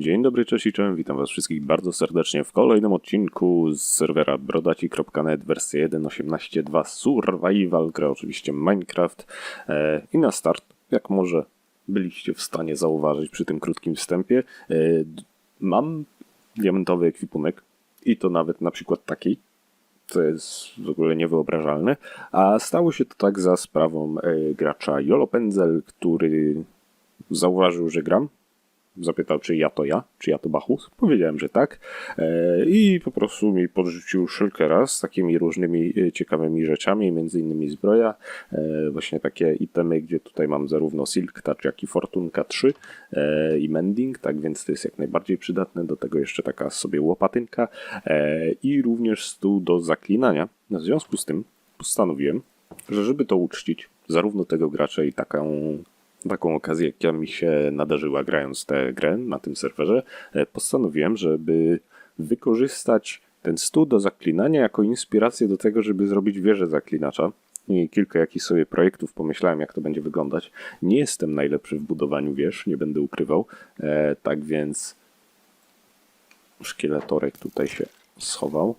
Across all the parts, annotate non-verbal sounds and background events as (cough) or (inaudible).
Dzień dobry, cześć i cześć, witam was wszystkich bardzo serdecznie w kolejnym odcinku z serwera brodaci.net wersja 1.18.2 Survival, gra oczywiście Minecraft. E, i na start, jak może byliście w stanie zauważyć przy tym krótkim wstępie, e, mam diamentowy ekwipunek i to nawet na przykład taki, co jest w ogóle niewyobrażalne, a stało się to tak za sprawą e, gracza Jolo Pędzel, który zauważył, że gram, zapytał, czy ja to ja, czy ja to Bachus. Powiedziałem, że tak. E, I po prostu mi podrzucił szylkera z takimi różnymi e, ciekawymi rzeczami, między innymi zbroja, e, właśnie takie itemy, gdzie tutaj mam zarówno Silk Touch, jak i Fortunka 3 e, i Mending, tak więc to jest jak najbardziej przydatne. Do tego jeszcze taka sobie łopatynka i również stół do zaklinania. W związku z tym postanowiłem, że żeby to uczcić, zarówno tego gracza i taką taką okazję, jaka mi się nadarzyła grając tę grę na tym serwerze, e, postanowiłem, żeby wykorzystać ten stół do zaklinania jako inspirację do tego, żeby zrobić wieżę zaklinacza. I kilka jakichś sobie projektów pomyślałem, jak to będzie wyglądać. Nie jestem najlepszy w budowaniu wież, nie będę ukrywał. E, tak więc szkieletorek tutaj się schował.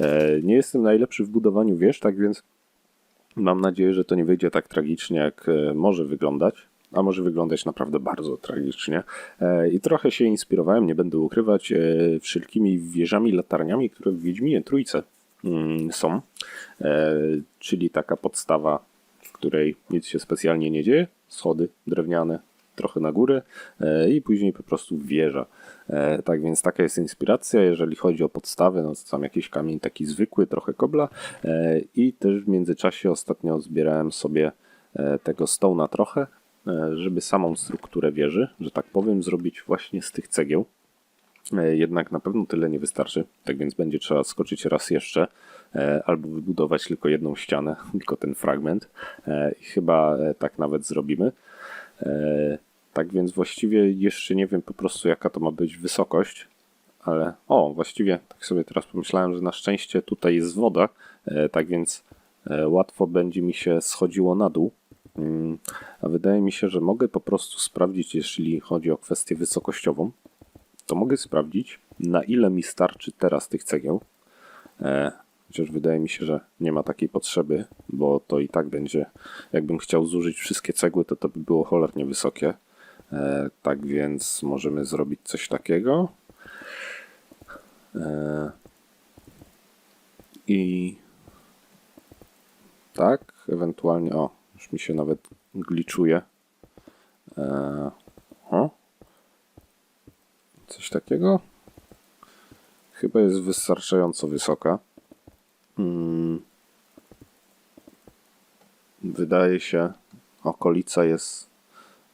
E, nie jestem najlepszy w budowaniu wież, tak więc Mam nadzieję, że to nie wyjdzie tak tragicznie, jak e, może wyglądać, a może wyglądać naprawdę bardzo tragicznie. E, I trochę się inspirowałem, nie będę ukrywać, e, wszelkimi wieżami, latarniami, które w Wiedźminie Trójce mm, są. Czyli taka podstawa, w której nic się specjalnie nie dzieje, schody drewniane, trochę na górę e, i później po prostu wieża. E, Tak więc taka jest inspiracja. Jeżeli chodzi o podstawy, no to tam jakiś kamień taki zwykły, trochę kobla e, i też w międzyczasie ostatnio zbierałem sobie tego stołna trochę, żeby samą strukturę wieży, że tak powiem, zrobić właśnie z tych cegieł. Jednak na pewno tyle nie wystarczy, tak więc będzie trzeba skoczyć raz jeszcze, albo wybudować tylko jedną ścianę, (laughs) tylko ten fragment. I chyba tak nawet zrobimy. E, Tak więc właściwie jeszcze nie wiem po prostu jaka to ma być wysokość, ale o, właściwie tak sobie teraz pomyślałem, że na szczęście tutaj jest woda, e, tak więc e, łatwo będzie mi się schodziło na dół. Mm, A wydaje mi się, że mogę po prostu sprawdzić, jeśli chodzi o kwestię wysokościową, to mogę sprawdzić, na ile mi starczy teraz tych cegieł. Chociaż wydaje mi się, że nie ma takiej potrzeby, bo to i tak będzie, jakbym chciał zużyć wszystkie cegły, to to by było cholernie wysokie. E, tak więc możemy zrobić coś takiego. E, I tak, ewentualnie, o, już mi się nawet gliczuje. E, o, coś takiego. Chyba jest wystarczająco wysoka. Mm. Wydaje się, okolica jest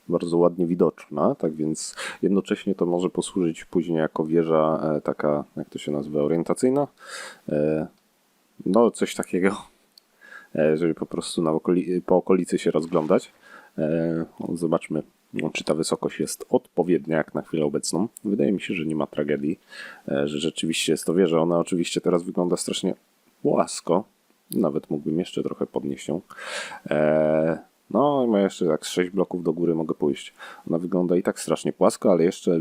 bardzo ładnie widoczna, tak więc jednocześnie to może posłużyć później jako wieża e, taka, jak to się nazywa, orientacyjna. E, No, coś takiego, e, żeby po prostu na okoli- po okolicy się rozglądać. Zobaczmy, no, czy ta wysokość jest odpowiednia jak na chwilę obecną. Wydaje mi się, że nie ma tragedii, że rzeczywiście jest to wieża. Ona oczywiście teraz wygląda strasznie płasko. Nawet mógłbym jeszcze trochę podnieść ją. E, no ma jeszcze tak z 6 bloków do góry mogę pójść. Ona wygląda i tak strasznie płasko, ale jeszcze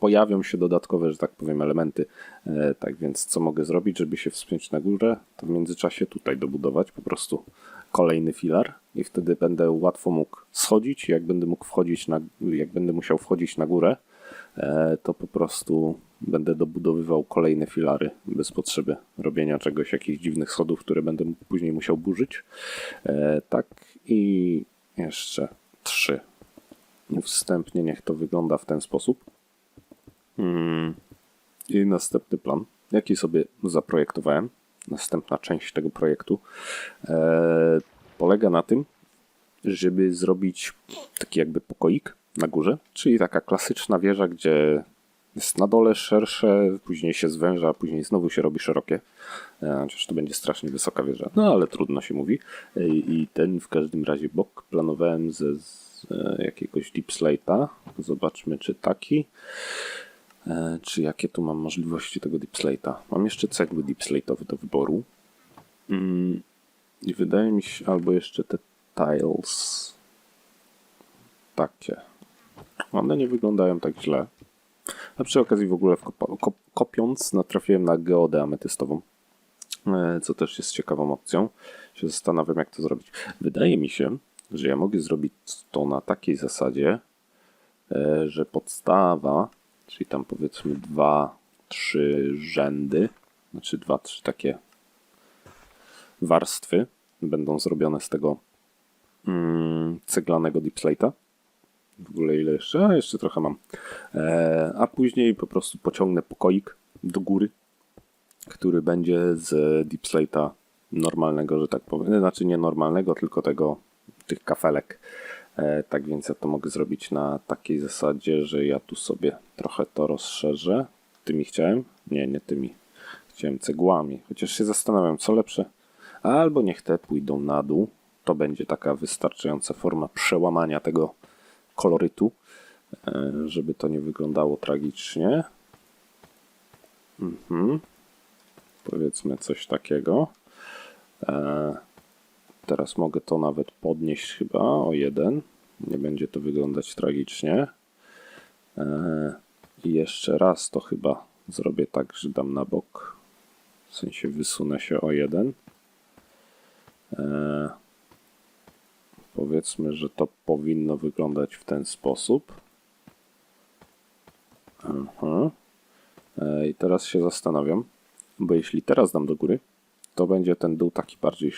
pojawią się dodatkowe, że tak powiem, elementy. E, tak więc co mogę zrobić, żeby się wspiąć na górę? To w międzyczasie tutaj dobudować po prostu kolejny filar i wtedy będę łatwo mógł schodzić. Jak będę mógł wchodzić na, jak będę musiał wchodzić na górę, to po prostu będę dobudowywał kolejne filary bez potrzeby robienia czegoś, jakichś dziwnych schodów, które będę później musiał burzyć. E, tak i jeszcze trzy. Wstępnie niech to wygląda w ten sposób. Hmm. I następny plan, jaki sobie zaprojektowałem, następna część tego projektu, e, polega na tym, żeby zrobić taki jakby pokoik na górze, czyli taka klasyczna wieża, gdzie jest na dole szersze, później się zwęża, później znowu się robi szerokie. E, Chociaż to będzie strasznie wysoka wieża, no ale trudno się mówi. E, I ten w każdym razie bok planowałem ze z e, jakiegoś deep slate'a. Zobaczmy, czy taki. Czy jakie tu mam możliwości tego deep slate'a? Mam jeszcze cegły deep slate'owe do wyboru. Mm, I wydaje mi się, albo jeszcze te tiles. Takie. One nie wyglądają tak źle. A przy okazji w ogóle kop- kopiąc natrafiłem na geodę ametystową, e, co też jest ciekawą opcją. Się zastanawiam jak to zrobić. Wydaje mi się, że ja mogę zrobić to na takiej zasadzie, e, że podstawa, czyli tam powiedzmy dwa, trzy rzędy, znaczy dwa, trzy takie warstwy będą zrobione z tego mm, ceglanego deep slate'a. W ogóle ile jeszcze? A, jeszcze trochę mam. E, a później po prostu pociągnę pokoik do góry, który będzie z deep slate'a normalnego, że tak powiem. Znaczy nie normalnego, tylko tego, tych kafelek. E, tak więc ja to mogę zrobić na takiej zasadzie, że ja tu sobie trochę to rozszerzę. Tymi chciałem? Nie, nie tymi. Chciałem cegłami. Chociaż się zastanawiam, co lepsze. Albo niech te pójdą na dół. To będzie taka wystarczająca forma przełamania tego kolorytu, e, żeby to nie wyglądało tragicznie. Mhm. Powiedzmy coś takiego. E, Teraz mogę to nawet podnieść chyba o jeden. Nie będzie to wyglądać tragicznie. E, I jeszcze raz to chyba zrobię tak, że dam na bok. W sensie wysunę się o jeden. Powiedzmy, że to powinno wyglądać w ten sposób. Aha. E, I teraz się zastanawiam, bo jeśli teraz dam do góry, to będzie ten dół taki bardziej,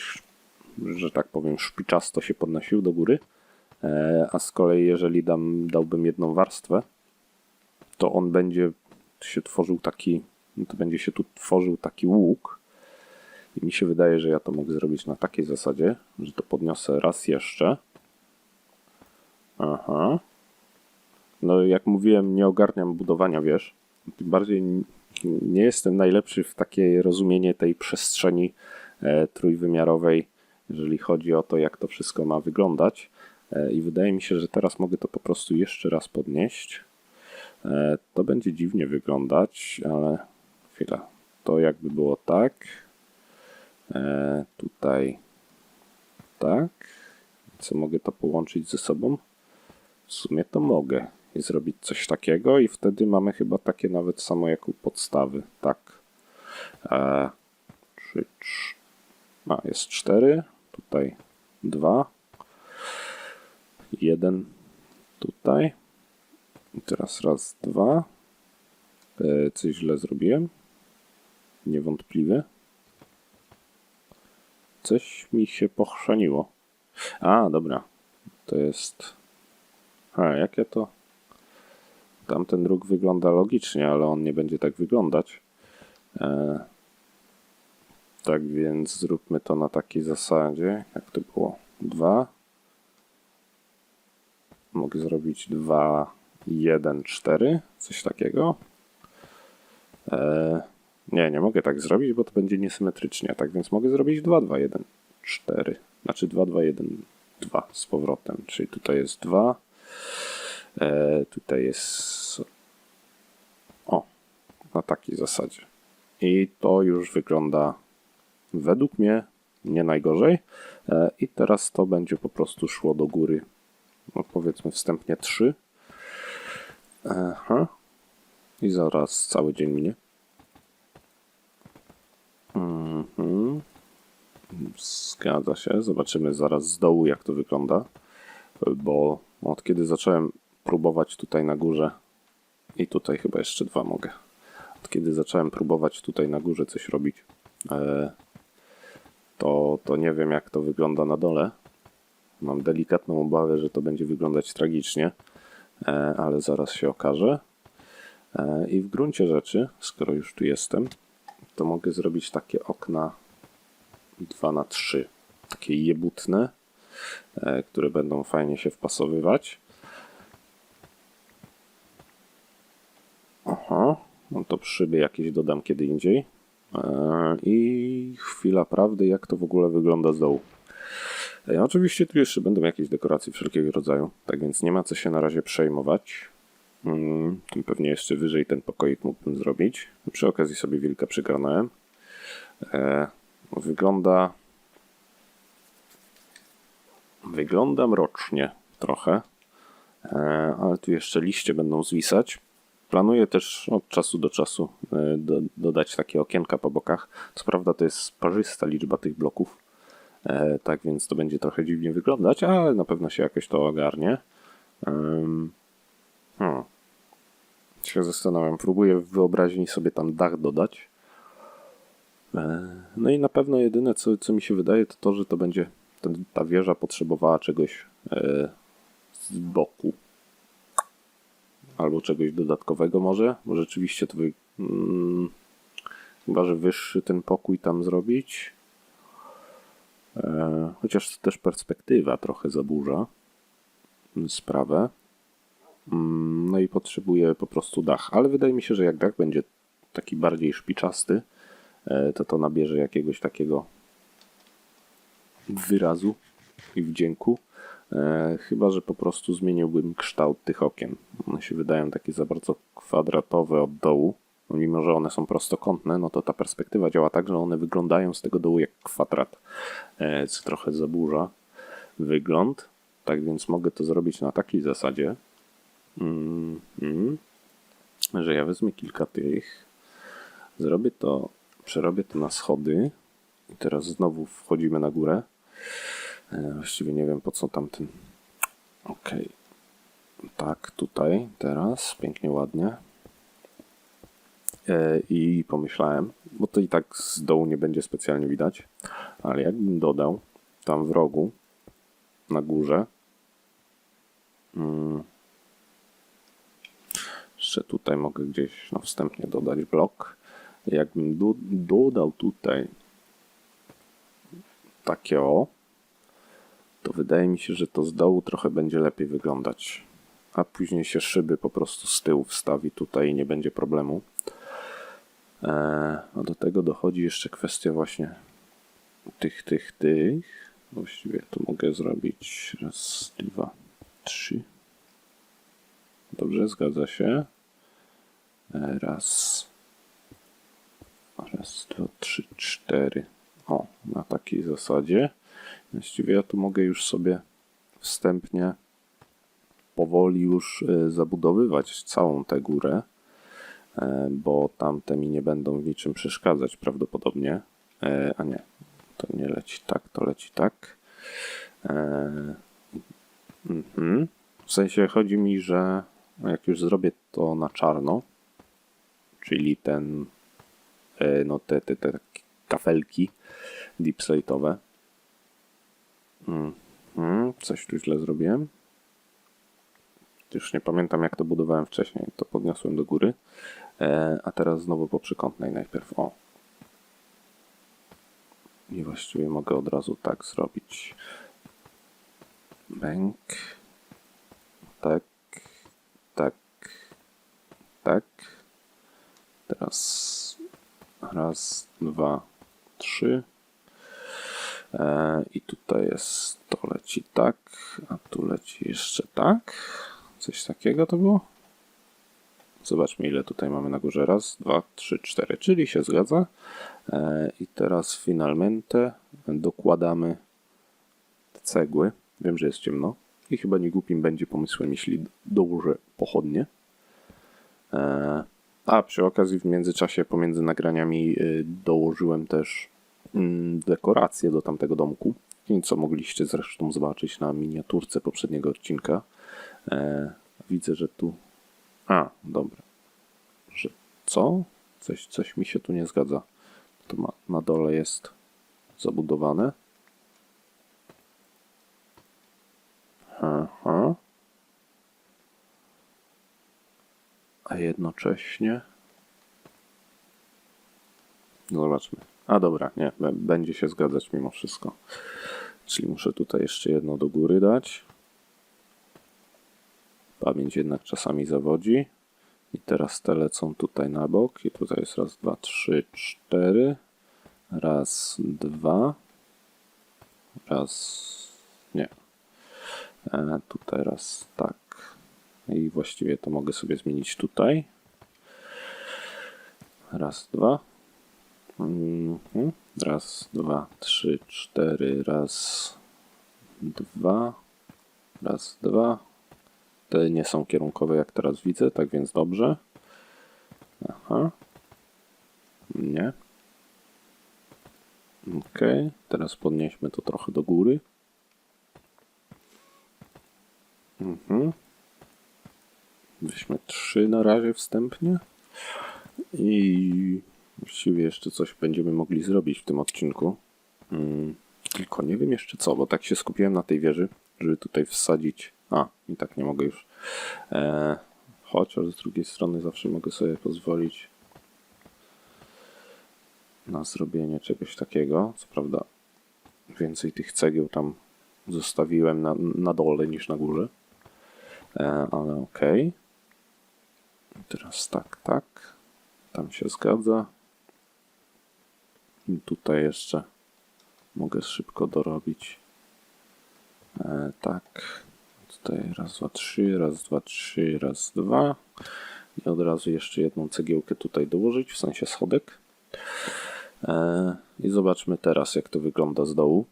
że tak powiem, szpiczasto się podnosił do góry. E, A z kolei, jeżeli dam, dałbym jedną warstwę, to on będzie się tworzył taki, to będzie się tu tworzył taki łuk. I mi się wydaje, że ja to mogę zrobić na takiej zasadzie, że to podniosę raz jeszcze. Aha. No, jak mówiłem, nie ogarniam budowania wież. Tym bardziej nie jestem najlepszy w takie rozumienie tej przestrzeni e, trójwymiarowej, jeżeli chodzi o to, jak to wszystko ma wyglądać. E, I wydaje mi się, że teraz mogę to po prostu jeszcze raz podnieść. E, to będzie dziwnie wyglądać, ale chwila. To jakby było tak. E, tutaj tak. Co mogę to połączyć ze sobą? W sumie to mogę i zrobić coś takiego i wtedy mamy chyba takie nawet samo jak u podstawy. Tak. E. A, jest cztery. Tutaj dwa. Jeden tutaj. I teraz raz, dwa. E, coś źle zrobiłem? Niewątpliwie. Coś mi się pochrzaniło. A, dobra. To jest. A, jakie to? Tamten róg wygląda logicznie, ale on nie będzie tak wyglądać. E, tak więc zróbmy to na takiej zasadzie. Jak to było? Dwa. Mogę zrobić dwa, jeden, cztery. Coś takiego. E, nie, nie mogę tak zrobić, bo to będzie niesymetrycznie. Tak więc mogę zrobić 2, 2, 1, 4. Znaczy 2, 2, 1, 2 z powrotem. Czyli tutaj jest 2. E, tutaj jest. O, na takiej zasadzie. I to już wygląda według mnie nie najgorzej. E, I teraz to będzie po prostu szło do góry. No powiedzmy wstępnie 3. Aha. I zaraz cały dzień minie. Mhm. Zgadza się. Zobaczymy zaraz z dołu, jak to wygląda. Bo od kiedy zacząłem próbować tutaj na górze, i tutaj chyba jeszcze dwa mogę. Od kiedy zacząłem próbować tutaj na górze coś robić, e, to, to nie wiem, jak to wygląda na dole. Mam delikatną obawę, że to będzie wyglądać tragicznie, e, ale zaraz się okaże. E, I w gruncie rzeczy, skoro już tu jestem, to mogę zrobić takie okna 2 na 3 takie jebutne, e, które będą fajnie się wpasowywać. Aha, no to szyby jakieś dodam kiedy indziej. E, I chwila prawdy, jak to w ogóle wygląda z dołu. E, Oczywiście tu jeszcze będą jakieś dekoracje wszelkiego rodzaju, tak więc nie ma co się na razie przejmować. Mm, Tym pewnie jeszcze wyżej ten pokoik mógłbym zrobić. Przy okazji sobie wilka przygarnąłem. E, wygląda. Wygląda mrocznie trochę. E, ale tu jeszcze liście będą zwisać. Planuję też od czasu do czasu e, do, dodać takie okienka po bokach. Co prawda to jest parzysta liczba tych bloków, tak więc to będzie trochę dziwnie wyglądać, ale na pewno się jakoś to ogarnie. Hmm. Się zastanawiam, próbuję w wyobraźni sobie tam dach dodać. E, No i na pewno jedyne, co, co mi się wydaje, to to, że to będzie ten, ta wieża potrzebowała czegoś e, z boku. Albo czegoś dodatkowego może, bo rzeczywiście to wy... mm, chyba, że wyższy ten pokój tam zrobić. E, chociaż też perspektywa trochę zaburza sprawę. Mm, No i potrzebuję po prostu dach, ale wydaje mi się, że jak dach będzie taki bardziej szpiczasty, e, to to nabierze jakiegoś takiego wyrazu i wdzięku. E, Chyba, że po prostu zmieniłbym kształt tych okien. One się wydają takie za bardzo kwadratowe od dołu. No, Mimo, że one są prostokątne, no to ta perspektywa działa tak, że one wyglądają z tego dołu jak kwadrat, e, co trochę zaburza wygląd. Tak więc mogę to zrobić na takiej zasadzie, mm, mm, że ja wezmę kilka tych, zrobię to, przerobię to na schody i teraz znowu wchodzimy na górę. E, Właściwie nie wiem po co tamten. Okej. Tak, tutaj, teraz, pięknie, ładnie. E, I pomyślałem, bo to i tak z dołu nie będzie specjalnie widać, ale jakbym dodał tam w rogu, na górze, mm, jeszcze tutaj mogę gdzieś no, wstępnie dodać blok. Jakbym do, dodał tutaj takie o, to wydaje mi się, że to z dołu trochę będzie lepiej wyglądać. A później się szyby po prostu z tyłu wstawi tutaj i nie będzie problemu. Eee, a do tego dochodzi jeszcze kwestia właśnie tych, tych, tych. Właściwie tu mogę zrobić raz, dwa, trzy. Dobrze, zgadza się. Raz, raz, dwa, trzy, cztery. O, na takiej zasadzie. Właściwie ja tu mogę już sobie wstępnie powoli już e, zabudowywać całą tę górę, e, bo tamte mi nie będą w niczym przeszkadzać prawdopodobnie. E, A nie, to nie leci tak, to leci tak. Mhm. W sensie chodzi mi, że jak już zrobię to na czarno, czyli ten, e, no te, te, te kafelki deepslate'owe. Mhm. Coś tu źle zrobiłem. Już nie pamiętam jak to budowałem wcześniej. To podniosłem do góry. E, a teraz znowu po przykątnej najpierw. O. I właściwie mogę od razu tak zrobić. Bęk. Tak. Tak. Tak. Teraz raz, dwa, trzy. E, I tutaj jest, to leci tak, a tu leci jeszcze tak. Coś takiego to było? Zobaczmy ile tutaj mamy na górze. Raz, dwa, trzy, cztery, czyli się zgadza. E, I teraz finalmente dokładamy cegły. Wiem, że jest ciemno i chyba nie głupim będzie pomysłem, jeśli dołożę pochodnie. A przy okazji w międzyczasie pomiędzy nagraniami y, dołożyłem też mm, dekoracje do tamtego domku, co mogliście zresztą zobaczyć na miniaturce poprzedniego odcinka. E, Widzę, że tu... A, dobra. Że co? Coś, coś mi się tu nie zgadza. To ma, na dole jest zabudowane. Aha. Jednocześnie. No Zobaczmy. A dobra, nie, będzie się zgadzać mimo wszystko. Czyli muszę tutaj jeszcze jedno do góry dać. Pamięć jednak czasami zawodzi. I teraz te lecą tutaj na bok. I tutaj jest raz, dwa, trzy, cztery. Raz, dwa. Raz. Nie. E, tutaj raz tak. I właściwie to mogę sobie zmienić tutaj. Raz, dwa. Mhm. Raz, dwa, trzy, cztery. Raz, dwa. Raz, dwa. Te nie są kierunkowe, jak teraz widzę, tak więc dobrze. Aha. Nie. Ok, teraz podnieśmy to trochę do góry. Mhm. Weźmy trzy na razie wstępnie. I właściwie jeszcze coś będziemy mogli zrobić w tym odcinku. Mm, tylko nie wiem jeszcze co, bo tak się skupiłem na tej wieży, żeby tutaj wsadzić. A, i tak nie mogę już. E, chociaż z drugiej strony zawsze mogę sobie pozwolić na zrobienie czegoś takiego. Co prawda, więcej tych cegieł tam zostawiłem na, na dole niż na górze. E, ale okej. Teraz tak, tak. Tam się zgadza. I tutaj jeszcze mogę szybko dorobić. E, tak. Tutaj raz, dwa, trzy, raz, dwa, trzy, raz, dwa. I od razu jeszcze jedną cegiełkę tutaj dołożyć, w sensie schodek. E, I zobaczmy teraz, jak to wygląda z dołu.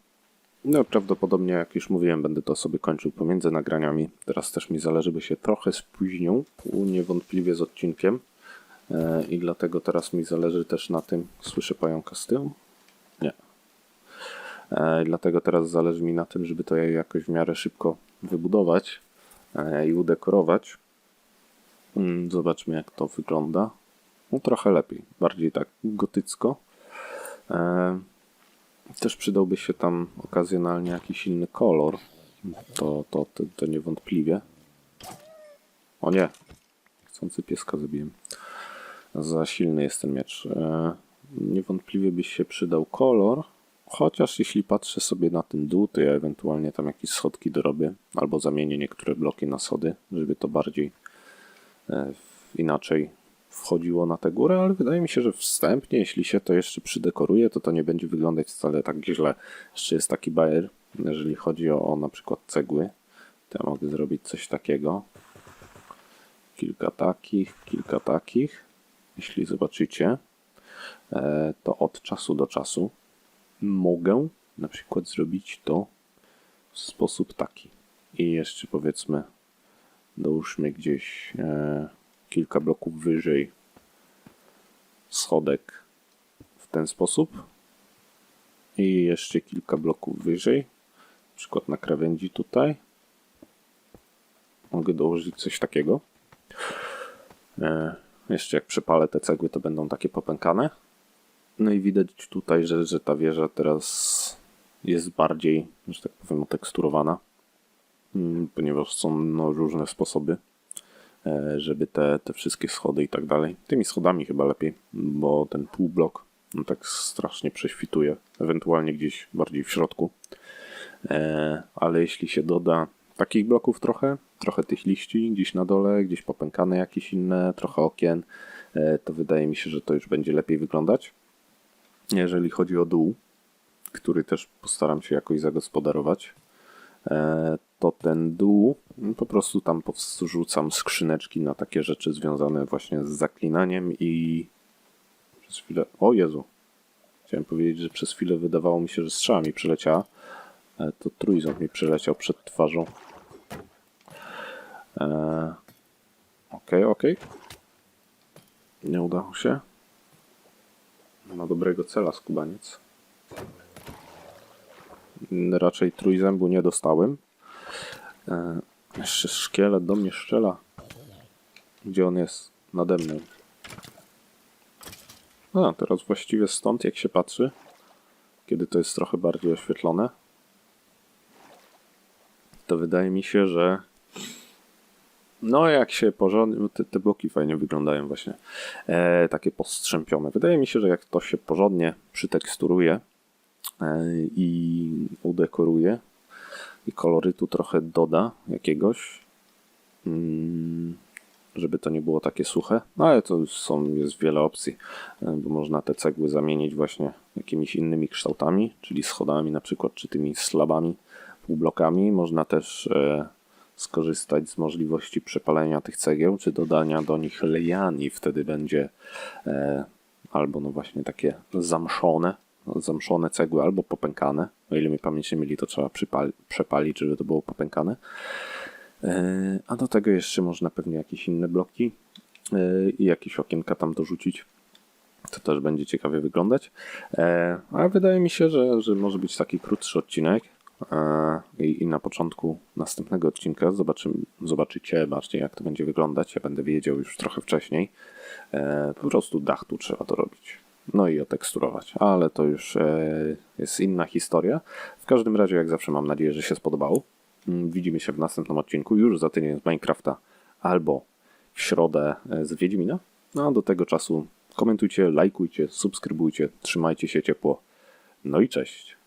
No, prawdopodobnie, jak już mówiłem, będę to sobie kończył pomiędzy nagraniami. Teraz też mi zależy, by się trochę spóźnił, niewątpliwie z odcinkiem. E, I dlatego teraz mi zależy też na tym. Słyszę pająka z tyłu? Nie. E, I dlatego teraz zależy mi na tym, żeby to jakoś w miarę szybko wybudować e, i udekorować. Mm, Zobaczmy, jak to wygląda. No, trochę lepiej, bardziej tak gotycko. Też przydałby się tam okazjonalnie jakiś inny kolor. To, to, to, to niewątpliwie. O nie! Chcący pieska zabiłem. Za silny jest ten miecz. E, Niewątpliwie by się przydał kolor. Chociaż jeśli patrzę sobie na ten dół, to ja ewentualnie tam jakieś schodki dorobię. Albo zamienię niektóre bloki na schody, żeby to bardziej e, inaczej wchodziło na tę górę, ale wydaje mi się, że wstępnie, jeśli się to jeszcze przydekoruje, to to nie będzie wyglądać wcale tak źle. Jeszcze jest taki bajer, jeżeli chodzi o, o na przykład cegły, to ja mogę zrobić coś takiego. Kilka takich, kilka takich. Jeśli zobaczycie, e, to od czasu do czasu mogę na przykład zrobić to w sposób taki. I jeszcze powiedzmy, dołóżmy gdzieś e, kilka bloków wyżej schodek w ten sposób. I jeszcze kilka bloków wyżej, na przykład na krawędzi tutaj. Mogę dołożyć coś takiego. E, jeszcze jak przepalę te cegły, to będą takie popękane. No i widać tutaj, że, że ta wieża teraz jest bardziej, że tak powiem, oteksturowana, Mm, ponieważ są no, różne sposoby, żeby te, te wszystkie schody i tak dalej. Tymi schodami chyba lepiej, bo ten półblok no, tak strasznie prześwituje, ewentualnie gdzieś bardziej w środku. E, Ale jeśli się doda takich bloków trochę, trochę tych liści gdzieś na dole, gdzieś popękane jakieś inne, trochę okien, e, to wydaje mi się, że to już będzie lepiej wyglądać. Jeżeli chodzi o dół, który też postaram się jakoś zagospodarować, dół no, po prostu tam powrzucam skrzyneczki na takie rzeczy związane właśnie z zaklinaniem i przez chwilę. O Jezu! Chciałem powiedzieć, że przez chwilę wydawało mi się, że strzała mi przeleciała. Ale to trójząb mi przeleciał przed twarzą. Eee, Okej, okej. Nie udało się. Ma dobrego cela skubaniec. Raczej trójzębu nie dostałem. E, jeszcze szkielet do mnie strzela. Gdzie on jest? Nade mną. A, teraz właściwie stąd, jak się patrzy, kiedy to jest trochę bardziej oświetlone, to wydaje mi się, że no jak się porządnie, te, te bloki fajnie wyglądają właśnie, e, takie postrzępione. Wydaje mi się, że jak to się porządnie przyteksturuje e, i udekoruje i kolorytu trochę doda jakiegoś, mm, żeby to nie było takie suche. No ale to są, jest wiele opcji, e, bo można te cegły zamienić właśnie jakimiś innymi kształtami, czyli schodami na przykład, czy tymi slabami, półblokami. Można też e, skorzystać z możliwości przepalenia tych cegieł, czy dodania do nich lejani, wtedy będzie e, albo no właśnie takie zamszone, zamszone cegły, albo popękane. O ile mi pamięć nie myli, to trzeba przepalić, żeby to było popękane. E, A do tego jeszcze można pewnie jakieś inne bloki e, i jakieś okienka tam dorzucić. To też będzie ciekawie wyglądać. E, A wydaje mi się, że, że może być taki krótszy odcinek. E, I, I na początku następnego odcinka zobaczymy, zobaczycie bardziej, jak to będzie wyglądać. Ja będę wiedział już trochę wcześniej. Po prostu dach tu trzeba dorobić. No i oteksturować, ale to już e, jest inna historia. W każdym razie, jak zawsze, mam nadzieję, że się spodobało. Mm, Widzimy się w następnym odcinku, już za tydzień z Minecrafta albo w środę e, z Wiedźmina. No a do tego czasu komentujcie, lajkujcie, subskrybujcie, trzymajcie się ciepło. No i cześć.